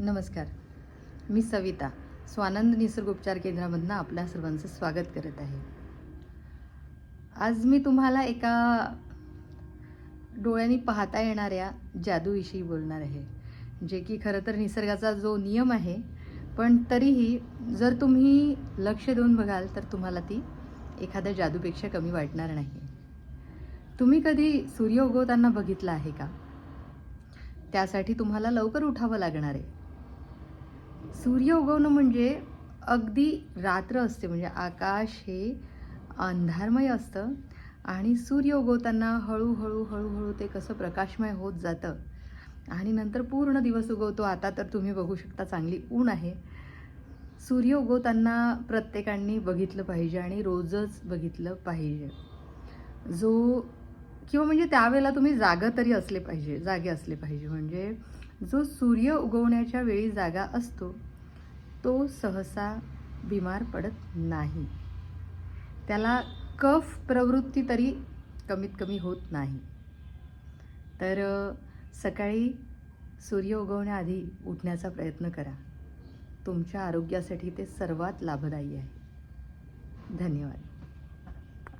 नमस्कार. मी सविता स्वानंद निसर्गोपचार केंद्रामधनं आपल्या सर्वांचं स्वागत करत आहे. आज मी तुम्हाला एका डोळ्यांनी पाहता येणाऱ्या जादूविषयी बोलणार आहे जे की खरं तर निसर्गाचा जो नियम आहे पण तरीही जर तुम्ही लक्ष देऊन बघाल तर तुम्हाला ती एखाद्या जादूपेक्षा कमी वाटणार नाही. तुम्ही कधी सूर्य उगवताना बघितला आहे का? त्यासाठी तुम्हाला लवकर उठावं लागणार आहे. सूर्य उगवणं म्हणजे अगदी रात्र असते म्हणजे आकाश हे अंधारमय असतं. आणि सूर्य उगवताना हळूहळू हळूहळू ते कसं प्रकाशमय होत जातं. आणि नंतर पूर्ण दिवस उगवतो. आता तर तुम्ही बघू शकता चांगली ऊन आहे. सूर्य उगवताना प्रत्येकांनी बघितलं पाहिजे आणि रोजच बघितलं पाहिजे. जो किंवा म्हणजे त्यावेळेला तुम्ही जागं तरी असले पाहिजे जागे असले पाहिजे. म्हणजे जो सूर्य उगवण्याच्या वेळी जागा असतो तो सहसा बिमार पडत नाही. त्याला कफ प्रवृत्ती तरी कमीत कमी होत नाही. तर सकाळी सूर्य उगवण्याआधी उठण्याचा प्रयत्न करा. तुमच्या आरोग्यासाठी ते सर्वात लाभदायी आहे. धन्यवाद.